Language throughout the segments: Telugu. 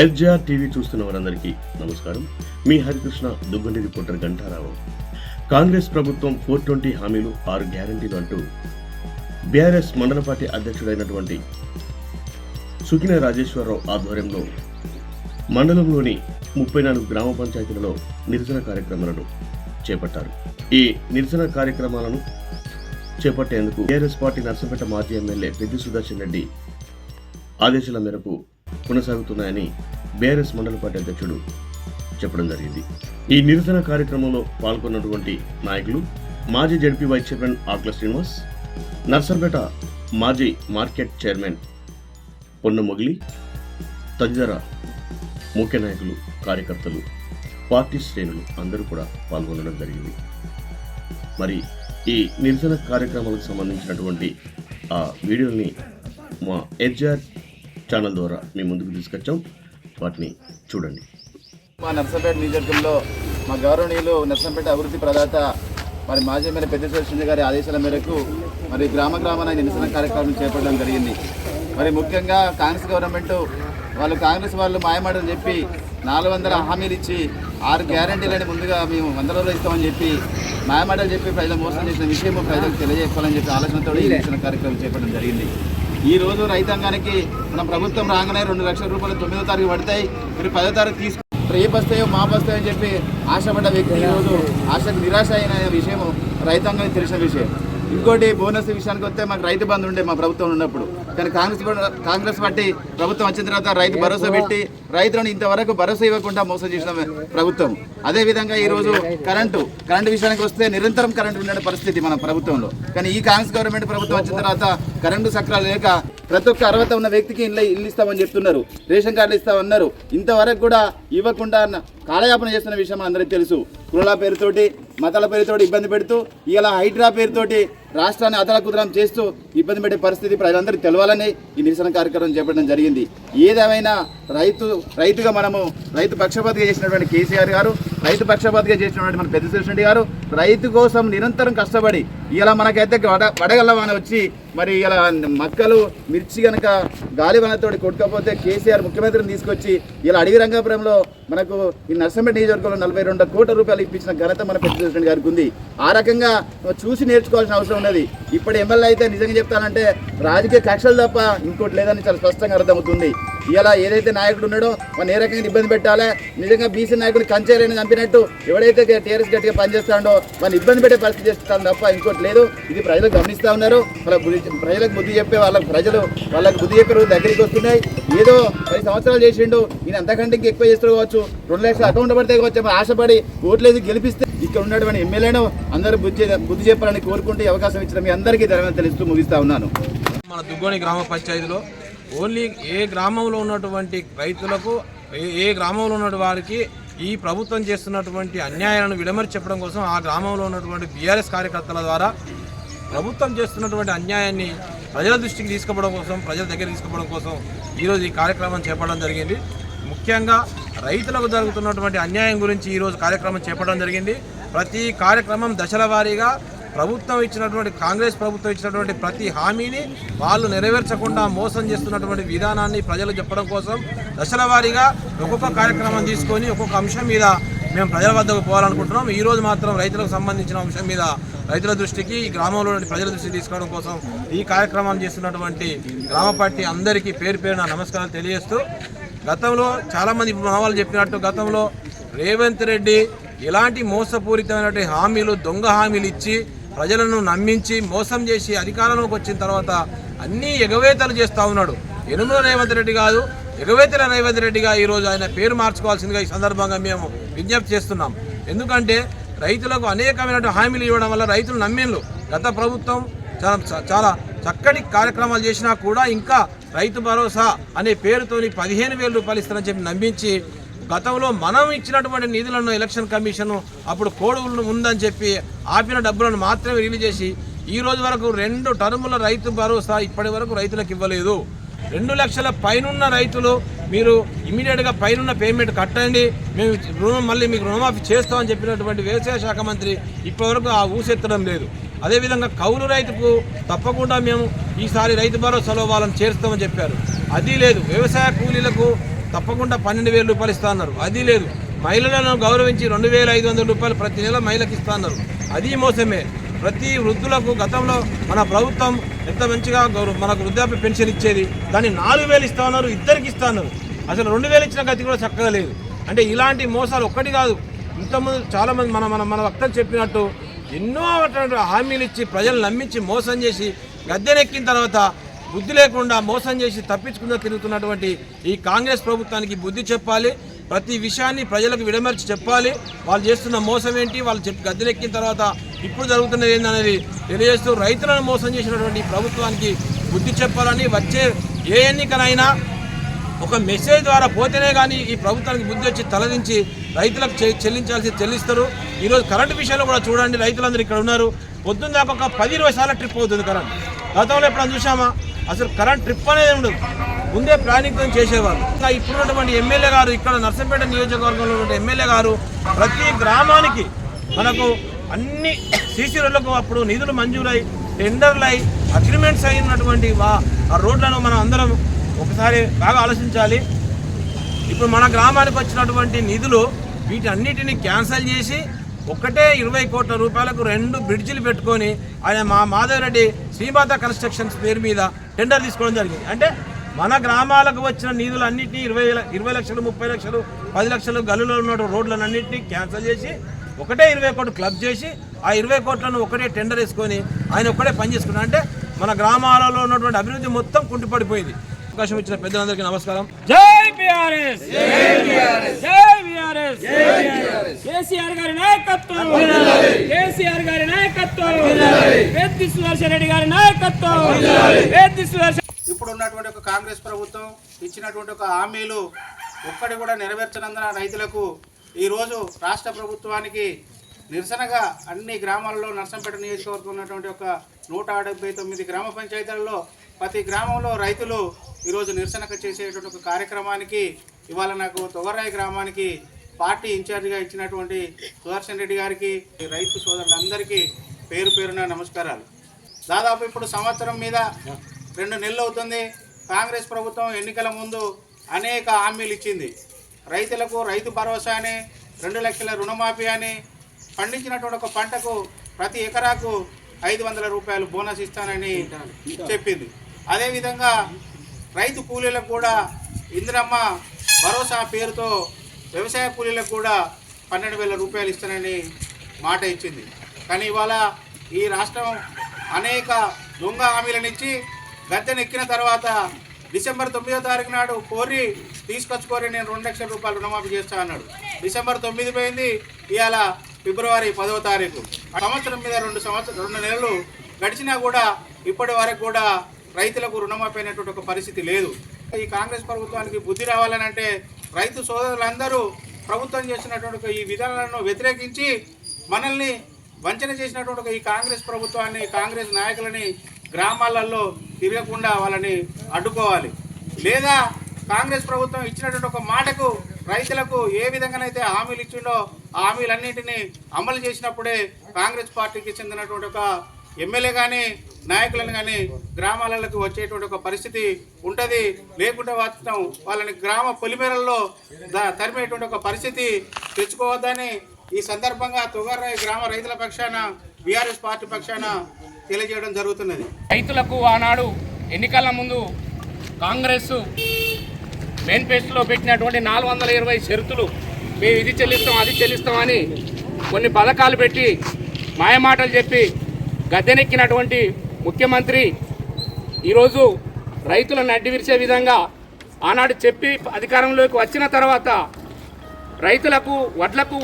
ఎల్జీఆర్ టీవీ చూస్తున్న వారందరికీ నమస్కారం. మీ హరికృష్ణ దుగ్గండి రిపోర్టర్ గంటారావు కాంగ్రెస్ ప్రభుత్వం ఫోర్ ట్వంటీ హామీలు ఆరు గ్యారంటీలు అంటూ బీఆర్ఎస్ మండల పార్టీ అధ్యక్షుడైనటువంటి సుకిన రాజేశ్వరరావు ఆధ్వర్యంలో మండలంలోని ముప్పై నాలుగు గ్రామ పంచాయతీలలో నిరసన కార్యక్రమాలను చేపట్టారు. ఈ నిరసన కార్యక్రమాలను చేపట్టేందుకు బీఆర్ఎస్ పార్టీ నర్సంపేట మాజీ ఎమ్మెల్యే పెద్ది సుదర్శన్ రెడ్డి ఆదేశాల మేరకు కొనసాగుతున్నాయని బీఆర్ఎస్ మండల పార్టీ అధ్యక్షుడు చెప్పడం జరిగింది. ఈ నిరసన కార్యక్రమంలో పాల్గొన్నటువంటి నాయకులు మాజీ ZP vice chairman Akula Srinivas Narsarpeta మాజీ మార్కెట్ చైర్మన్ పొన్న మొగిలి తదితర ముఖ్య నాయకులు కార్యకర్తలు పార్టీ శ్రేణులు అందరూ కూడా పాల్గొనడం జరిగింది. మరి ఈ నిరసన కార్యక్రమాలకు సంబంధించినటువంటి ఆ వీడియోని మా ఎడ్జార్ ఛానల్ ద్వారా మీ ముందుకు తీసుకొచ్చాం. వాటిని చూడండి. మా నర్సంపేట నియోజకవర్గంలో మా గౌరవనీయులు నర్సంపేట అభివృద్ధి ప్రదాత మరి మాజీ ఎమ్మెల్యే పెద్ద సురేష్ గారి ఆదేశాల మేరకు మరి గ్రామ గ్రామాన నిరసన కార్యక్రమం చేపట్టడం జరిగింది. మరి ముఖ్యంగా కాంగ్రెస్ గవర్నమెంట్ వాళ్ళు కాంగ్రెస్ వాళ్ళు మాయమాటలు చెప్పి నాలుగు వందల హామీలు ఇచ్చి ఆరు గ్యారంటీలని ముందుగా మేము వంద రోజులు ఇస్తామని చెప్పి మాయమాటలు చెప్పి ప్రజలు మోసం చేసిన విషయం ప్రజలకు తెలియజేసుకోవాలని చెప్పి ఆలోచనతో ఈ నిరసన కార్యక్రమం చేపట్టడం జరిగింది. ఈ రోజు రైతాంగానికి మన ప్రభుత్వం రాగానే రెండు లక్షల రూపాయలు తొమ్మిదో తారీఖు పడతాయి. మీరు పదో తారీఖు తీసుకు రేపు వస్తాయో మాపు చెప్పి ఆశపడ్డ వ్యక్తి ఈరోజు ఆశకు నిరాశ అయిన విషయం రైతాంగానికి తెలిసిన విషయం. ఇంకోటి బోనస్ విషయానికి వస్తే మాకు రైతు బంధు ఉండే మా ప్రభుత్వం ఉన్నప్పుడు. కానీ కాంగ్రెస్ కాంగ్రెస్ పార్టీ ప్రభుత్వం వచ్చిన తర్వాత రైతు భరోసా పెట్టి రైతులను ఇంతవరకు భరోసా ఇవ్వకుండా మోసం చేసిన ప్రభుత్వం. అదేవిధంగా ఈరోజు కరెంటు కరెంటు విషయానికి వస్తే నిరంతరం కరెంటు ఉండే పరిస్థితి మన ప్రభుత్వంలో. కానీ ఈ కాంగ్రెస్ గవర్నమెంట్ ప్రభుత్వం వచ్చిన తర్వాత కరెంటు సక్రాలు లేక ప్రతి ఒక్క అర్హత ఉన్న వ్యక్తికి ఇల్లు ఇల్లు ఇస్తామని చెప్తున్నారు. రేషన్ కార్డులు ఇస్తామన్నారు. ఇంతవరకు కూడా ఇవ్వకుండా అన్న కాలయాపన చేస్తున్న విషయం అందరికీ తెలుసు. కులాల పేరుతోటి మతాల పేరుతోటి ఇబ్బంది పెడుతూ ఇలా హైడ్రా పేరుతోటి రాష్ట్రాన్ని అతలకుతలం చేస్తూ ఇబ్బంది పెట్టే పరిస్థితి ప్రజలందరికీ తెలవాలని ఈ నిరసన కార్యక్రమం చేపట్టడం జరిగింది. ఏదేమైనా రైతు రైతుగా మనము రైతు పక్షపాతిగా చేసినటువంటి కేసీఆర్ గారు రైతు పక్షపాతిగా చేసినటువంటి మన పెద్ద రెడ్డి గారు రైతు కోసం నిరంతరం కష్టపడి ఇలా మనకైతే వడ వడగల్లవాన వచ్చి మరి ఇలా మక్కలు మిర్చి కనుక గాలి కొట్టుకపోతే కేసీఆర్ ముఖ్యమంత్రిని తీసుకొచ్చి ఇలా అడవి రంగాపురంలో మనకు ఈ నర్సంపేట నియోజకవర్గంలో నలభై రెండు కోట్ల రూపాయలు ఇప్పించిన ఘనత మన పెద్ద రెడ్డి గారికి ఉంది. ఆ రకంగా చూసి నేర్చుకోవాల్సిన అవసరం ఉన్నది. ఇప్పుడు ఎమ్మెల్యే అయితే నిజంగా చెప్తానంటే రాజకీయ కక్షలు తప్ప ఇంకోటి లేదని చాలా స్పష్టంగా అర్థమవుతుంది. ఇలా ఏదైతే నాయకుడు ఉన్నాడో మనం ఏ రకంగా ఇబ్బంది పెట్టాలి? నిజంగా బీసీ నాయకుడు కంచేరైన చంపినట్టు ఎవడైతే టీఆర్ఎస్ గట్టిగా పనిచేస్తాడో మనం ఇబ్బంది పెట్టే పరిస్థితి చేస్తాను తప్ప ఇంకోటి లేదు. ఇది ప్రజలు గమనిస్తూ ఉన్నారు. వాళ్ళ ప్రజలకు బుద్ధి చెప్పే వాళ్ళకి ప్రజలు వాళ్ళకి బుద్ధి చెప్పే రోజు దగ్గరికి వస్తున్నాయి. ఏదో పది సంవత్సరాలు చేసిండు ఈయన అంతకంటే ఎక్కువ చేస్తూ కావచ్చు. రెండు లక్షల అకౌంట్ పడితే కావచ్చు ఆశపడి ఓట్లేసి గెలిపిస్తే ఇక్కడ ఉన్నటువంటి ఎమ్మెల్యేను అందరూ బుద్ధి బుద్ధి చెప్పాలని కోరుకుంటే అవకాశం ఇచ్చిన మీ అందరికీ ధన్యవాదాలు తెలుస్తూ ముగిస్తా ఉన్నాను. మన దుగ్గోని గ్రామ పంచాయతీలో ఓన్లీ ఏ గ్రామంలో ఉన్నటువంటి రైతులకు ఏ- గ్రామంలో ఉన్న వారికి ఈ ప్రభుత్వం చేస్తున్నటువంటి అన్యాయాలను విడమరి చెప్పడం కోసం ఆ గ్రామంలో ఉన్నటువంటి బీఆర్ఎస్ కార్యకర్తల ద్వారా ప్రభుత్వం చేస్తున్నటువంటి అన్యాయాన్ని ప్రజల దృష్టికి తీసుకోవడం కోసం ప్రజల దగ్గర తీసుకోవడం కోసం ఈరోజు ఈ కార్యక్రమం చేపట్టడం జరిగింది. ముఖ్యంగా రైతులకు జరుగుతున్నటువంటి అన్యాయం గురించి ఈరోజు కార్యక్రమం చేపట్టడం జరిగింది. ప్రతి కార్యక్రమం దశల వారీగా ప్రభుత్వం ఇచ్చినటువంటి కాంగ్రెస్ ప్రభుత్వం ఇచ్చినటువంటి ప్రతి హామీని వాళ్ళు నెరవేర్చకుండా మోసం చేస్తున్నటువంటి విధానాన్ని ప్రజలు చెప్పడం కోసం దశల వారీగా ఒక్కొక్క కార్యక్రమం తీసుకొని ఒక్కొక్క అంశం మీద మేము ప్రజల వద్దకు పోవాలనుకుంటున్నాం. ఈ రోజు మాత్రం రైతులకు సంబంధించిన అంశం మీద రైతుల దృష్టికి ఈ గ్రామంలో ప్రజల దృష్టికి తీసుకోవడం కోసం ఈ కార్యక్రమం చేస్తున్నటువంటి గ్రామ పార్టీ అందరికీ పేరు పేరున నమస్కారాలు తెలియజేస్తూ గతంలో చాలామంది ఇప్పుడు మన చెప్పినట్టు గతంలో రేవంత్ రెడ్డి ఎలాంటి మోసపూరితమైనటువంటి హామీలు దొంగ హామీలు ఇచ్చి ప్రజలను నమ్మించి మోసం చేసి అధికారంలోకి వచ్చిన తర్వాత అన్నీ ఎగవేతలు చేస్తూ ఉన్నాడు. ఎనుమల రేవంత్ రెడ్డి కాదు ఎగవేతల రేవంత్ రెడ్డిగా ఈరోజు ఆయన పేరు మార్చుకోవాల్సిందిగా ఈ సందర్భంగా మేము విజ్ఞప్తి చేస్తున్నాం. ఎందుకంటే రైతులకు అనేకమైనటువంటి హామీలు ఇవ్వడం వల్ల రైతులు నమ్మిండ్రు గత ప్రభుత్వం చాలా చాలా చక్కటి కార్యక్రమాలు చేసినా కూడా ఇంకా రైతు భరోసా అనే పేరుతోని పదిహేను వేల రూపాయలు ఇస్తారని చెప్పి నమ్మించి గతంలో మనం ఇచ్చినటువంటి నిధులను ఎలక్షన్ కమిషన్ అప్పుడు కోడ్ ఉందని చెప్పి ఆపిన డబ్బులను మాత్రమే రిలీజ్ చేసి ఈ రోజు వరకు రెండు టర్ముల రైతు భరోసా ఇప్పటి వరకు రైతులకు ఇవ్వలేదు. రెండు లక్షల పైనున్న రైతులు మీరు ఇమీడియట్గా పైనున్న పేమెంట్ కట్టండి. మేము రుణం మళ్ళీ మీకు రుణమాఫీ చేస్తామని చెప్పినటువంటి వ్యవసాయ శాఖ మంత్రి ఇప్పటివరకు ఆ ఊసెత్తడం లేదు. అదేవిధంగా కౌలు రైతుకు తప్పకుండా మేము ఈసారి రైతు భరోసాలో వాళ్ళని చేరుస్తామని చెప్పారు. అది లేదు. వ్యవసాయ కూలీలకు తప్పకుండా పన్నెండు వేల రూపాయలు ఇస్తా అన్నారు. అది లేదు. మహిళలను గౌరవించి రెండు వేల ఐదు వందల రూపాయలు ప్రతి నెల మహిళకి ఇస్తా అన్నారు. అది మోసమే. ప్రతి వృద్ధులకు గతంలో మన ప్రభుత్వం ఎంత మంచిగా గౌరవ మనకు వృద్ధాప్య పెన్షన్ ఇచ్చేది దాన్ని నాలుగు వేలు ఇస్తా ఉన్నారు ఇద్దరికి ఇస్తా ఉన్నారు అసలు రెండు వేలు ఇచ్చిన గతి కూడా చక్కగా లేదు. అంటే ఇలాంటి మోసాలు ఒక్కటి కాదు. ఇంతకుముందు చాలామంది మన మన మన వక్తలు చెప్పినట్టు ఎన్నో అటువంటి హామీలు ఇచ్చి ప్రజలు నమ్మించి మోసం చేసి గద్దెనెక్కిన తర్వాత బుద్ధి లేకుండా మోసం చేసి తప్పించుకుందా తిరుగుతున్నటువంటి ఈ కాంగ్రెస్ ప్రభుత్వానికి బుద్ధి చెప్పాలి. ప్రతి విషయాన్ని ప్రజలకు విడమర్చి చెప్పాలి. వాళ్ళు చేస్తున్న మోసం ఏంటి? వాళ్ళు చెప్పి గద్దెనెక్కిన తర్వాత ఇప్పుడు జరుగుతున్నది ఏందనేది తెలియజేస్తూ రైతులను మోసం చేసినటువంటి ప్రభుత్వానికి బుద్ధి చెప్పాలని వచ్చే ఏ ఎన్నికనైనా ఒక మెసేజ్ ద్వారా పోతేనే కానీ ఈ ప్రభుత్వానికి బుద్ధి వచ్చి తలదించి రైతులకు చె- చెల్లించాల్సి చెల్లిస్తారు. ఈరోజు కరెంటు విషయంలో కూడా చూడండి రైతులందరూ ఇక్కడ ఉన్నారు. పొద్దున్న దాకా ఒక పది ఇరవై సార్లు ట్రిప్ అవుతుంది కరెంట్. గతంలో ఎప్పుడైనా చూసామా అసలు కరెంట్ ట్రిప్ అనేది ఉండదు. ముందే ప్లానింగ్తో చేసేవారు. ఇంకా ఇప్పుడున్నటువంటి ఎమ్మెల్యే గారు ఇక్కడ నర్సంపేట నియోజకవర్గంలో ఉన్న ఎమ్మెల్యే గారు ప్రతి గ్రామానికి మనకు అన్ని సీసీ రోడ్లకు అప్పుడు నిధులు మంజూరై టెండర్లు అయి అగ్రిమెంట్స్ అయినటువంటి ఆ రోడ్లను మనం అందరం ఒకసారి బాగా ఆలోచించాలి. ఇప్పుడు మన గ్రామానికి వచ్చినటువంటి నిధులు వీటన్నిటిని క్యాన్సిల్ చేసి ఒక్కటే ఇరవై కోట్ల రూపాయలకు రెండు బ్రిడ్జిలు పెట్టుకొని ఆయన మా మాధవరెడ్డి శ్రీమాత కన్స్ట్రక్షన్స్ పేరు మీద టెండర్ తీసుకోవడం జరిగింది. అంటే మన గ్రామాలకు వచ్చిన నిధులన్నింటినీ ఇరవై ఇరవై లక్షలు ముప్పై లక్షలు పది లక్షలు గల్లులో ఉన్న రోడ్లన్నింటినీ క్యాన్సిల్ చేసి ఒకటే ఇరవై కోట్లు క్లబ్ చేసి ఆ ఇరవై కోట్లను ఒకటే టెండర్ వేసుకొని ఆయన ఒకటే పనిచేసుకున్నాడు. అంటే మన గ్రామాలలో ఉన్నటువంటి అభివృద్ధి మొత్తం కుంటిపడిపోయింది. అవకాశం ఇచ్చిన పెద్దలందరికీ నమస్కారం. జై బిఆర్ఎస్! జై బిఆర్ఎస్! కేసీఆర్ గారి నాయకత్వం! కేసీఆర్ గారి నాయకత్వం! పెద్ది సుదర్శన్ రెడ్డి గారి నాయకత్వం! పెద్ది సుదర్శన్ ఇప్పుడు ఉన్నటువంటి ఒక కాంగ్రెస్ ప్రభుత్వం ఇచ్చినటువంటి ఒక హామీలు ఒక్కటి కూడా నెరవేర్చనందున రైతులకు ఈరోజు రాష్ట్ర ప్రభుత్వానికి నిరసనగా అన్ని గ్రామాల్లో నర్సంపేట నియోజకవర్గం ఉన్నటువంటి ఒక నూట డెబ్బై తొమ్మిది గ్రామ పంచాయతీలలో ప్రతి గ్రామంలో రైతులు ఈరోజు నిరసనకు చేసేటువంటి ఒక కార్యక్రమానికి ఇవాళ నాకు తొగరాయి గ్రామానికి పార్టీ ఇన్ఛార్జిగా ఇచ్చినటువంటి సుదర్శన్ రెడ్డి గారికి రైతు సోదరులందరికీ పేరు పేరున నమస్కారాలు. దాదాపు ఇప్పుడు సంవత్సరం మీద రెండు నెలలు అవుతుంది. కాంగ్రెస్ ప్రభుత్వం ఎన్నికల ముందు అనేక హామీలు ఇచ్చింది. రైతులకు రైతు భరోసా అని రెండు లక్షల రుణమాఫీ అని పండించినటువంటి ఒక పంటకు ప్రతి ఎకరాకు ఐదు వందల రూపాయలు బోనస్ ఇస్తానని చెప్పింది. అదేవిధంగా రైతు కూలీలకు కూడా ఇందిరమ్మ భరోసా పేరుతో వ్యవసాయ కూలీలకు కూడా పన్నెండు వేల రూపాయలు ఇస్తానని మాట ఇచ్చింది. కానీ ఇవాళ ఈ రాష్ట్రం అనేక దొంగ హామీలనిచ్చి గద్దెనెక్కిన తర్వాత డిసెంబర్ తొమ్మిదో తారీఖు నాడు కోరి తీసుకొచ్చుకోరి నేను రెండు లక్షల రూపాయలు రుణమాఫీ చేస్తా అన్నాడు. డిసెంబర్ తొమ్మిది పోయింది ఇవాళ ఫిబ్రవరి పదవ తారీఖు. ఆ సంవత్సరం మీద రెండు సంవత్సరం రెండు నెలలు గడిచినా కూడా ఇప్పటి వరకు కూడా రైతులకు రుణమైపోయినటువంటి అయినటువంటి ఒక పరిస్థితి లేదు. ఈ కాంగ్రెస్ ప్రభుత్వానికి బుద్ధి రావాలని అంటే రైతు సోదరులందరూ ప్రభుత్వం చేసినటువంటి ఈ విధానాలను వ్యతిరేకించి మనల్ని వంచన చేసినటువంటి ఈ కాంగ్రెస్ ప్రభుత్వాన్ని కాంగ్రెస్ నాయకులని గ్రామాలలో తిరగకుండా వాళ్ళని అడ్డుకోవాలి. లేదా కాంగ్రెస్ ప్రభుత్వం ఇచ్చినటువంటి ఒక మాటకు రైతులకు ఏ విధంగానైతే హామీలు ఇచ్చిండో ఆ హామీలన్నింటినీ అమలు చేసినప్పుడే కాంగ్రెస్ పార్టీకి చెందినటువంటి ఒక ఎమ్మెల్యే కానీ నాయకులను కానీ గ్రామాలకు వచ్చేటువంటి ఒక పరిస్థితి ఉంటుంది. లేకుండా మాత్రం వాళ్ళని గ్రామ పొలిమేరల్లో తరిమేటువంటి ఒక పరిస్థితి తెచ్చుకోవద్దని ఈ సందర్భంగా తొగర్రాయి గ్రామ రైతుల పక్షాన బీఆర్ఎస్ పార్టీ పక్షాన తెలియజేయడం జరుగుతున్నది. రైతులకు ఆనాడు ఎన్నికల ముందు కాంగ్రెస్ మేనిఫెస్టోలో పెట్టినటువంటి నాలుగు వందల ఇరవై షరతులు మేము ఇది చెల్లిస్తాం అది చెల్లిస్తామని కొన్ని పథకాలు పెట్టి మాయమాటలు చెప్పి గద్దెనెక్కినటువంటి ముఖ్యమంత్రి ఈరోజు రైతులను అడ్డు విరిచే విధంగా ఆనాడు చెప్పి అధికారంలోకి వచ్చిన తర్వాత రైతులకు వడ్లకు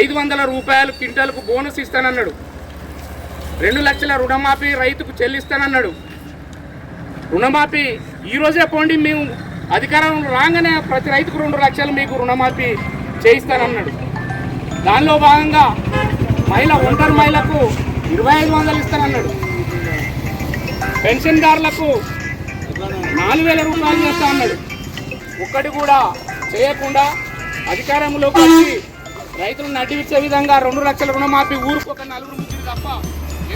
ఐదు వందల రూపాయలు క్వింటాలకు బోనస్ ఇస్తానన్నాడు. రెండు లక్షల రుణమాఫీ రైతుకు చెల్లిస్తానన్నాడు. రుణమాఫీ ఈరోజే పోండి మేము అధికారం రాగానే ప్రతి రైతుకు రెండు లక్షలు మీకు రుణమాఫీ చేయిస్తానన్నాడు. దానిలో భాగంగా మహిళ ఒంటరి మహిళకు ఇరవై ఐదు వందలు ఇస్తానన్నాడు. పెన్షన్దారులకు నాలుగు వేల రూపాయలు చేస్తా అన్నాడు. ఒక్కటి కూడా చేయకుండా అధికారంలోకి వచ్చి రైతులను నడిపించే విధంగా రెండు లక్షల రుణమాఫీ ఊరుకు ఒక నలుగురు ముగ్గురు తప్ప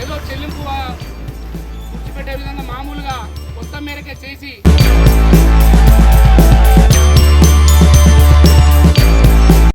ఏదో చెల్లింపు ఆ, గుర్తుపెట్టే విధంగా మామూలుగా కొత్త మేరకే చేసి